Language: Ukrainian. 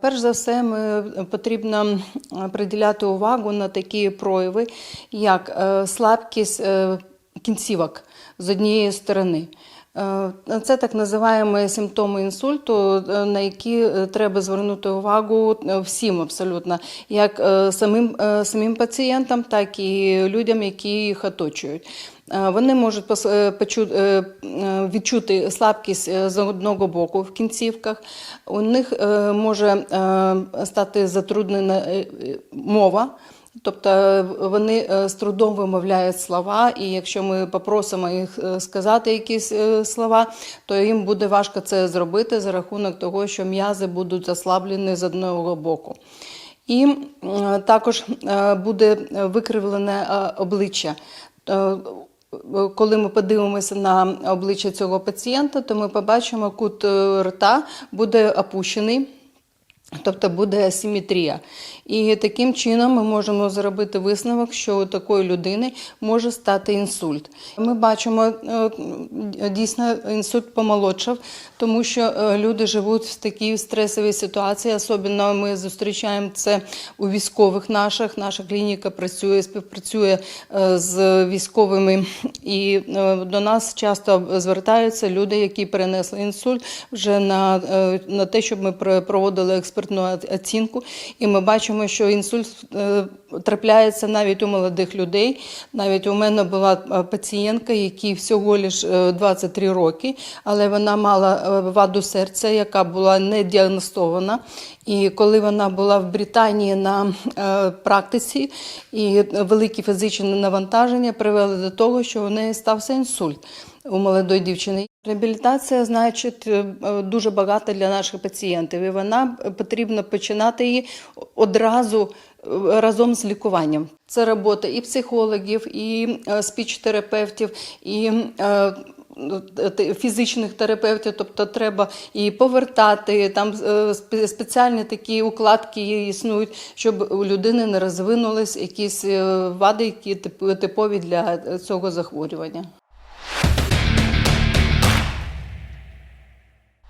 Перш за все, ми потрібно приділяти увагу на такі прояви, як е, слабкість е, кінцівок з однієї сторони. Е, Це так називаємо симптоми інсульту, е, на які е, треба звернути увагу е, всім абсолютно, як е, самим, е, самим пацієнтам, так і людям, які їх оточують. Е, Вони можуть е, е, відчути слабкість з одного боку в кінцівках. У них може стати затруднена мова. Тобто вони з трудом вимовляють слова, і якщо ми попросимо їх сказати якісь слова, то їм буде важко це зробити за рахунок того, що м'язи будуть заслаблені з одного боку. І також буде викривлене обличчя. Коли ми подивимося на обличчя цього пацієнта, то ми побачимо, кут е, рта буде опущений. Тобто буде асиметрія. І таким чином ми можемо зробити висновок, що у такої людини може стати інсульт. Ми бачимо е, дійсно інсульт помолодшав, тому що е, люди живуть в такій стресовій ситуації. Особливо ми зустрічаємо це у військових наших. Наша клініка працює, співпрацює е, з військовими, і до нас часто звертаються люди, які перенесли інсульт вже на, на те, щоб ми про- проводили експертну оцінку. І ми бачимо, що інсульт е, трапляється навіть у молодих людей. Навіть у мене була е, пацієнтка, якій всього лиш е, 23 роки, але вона мала е, ваду серця, яка була не діагностована. І коли вона була в Британії на е, практиці, і великі фізичні навантаження привели до того, що у неї стався інсульт у молодої дівчини. Реабілітація значить е, дуже багато для наших пацієнтів, і вона е, потрібно починати її одразу е, разом з лікуванням. Це робота і психологів, і е, спіч-терапевтів, і е, фізичних терапевтів, тобто треба і повертати. Там е, спеціальні такі укладки існують, щоб у людини не розвинулись якісь е, вади, які тип- типові для цього захворювання.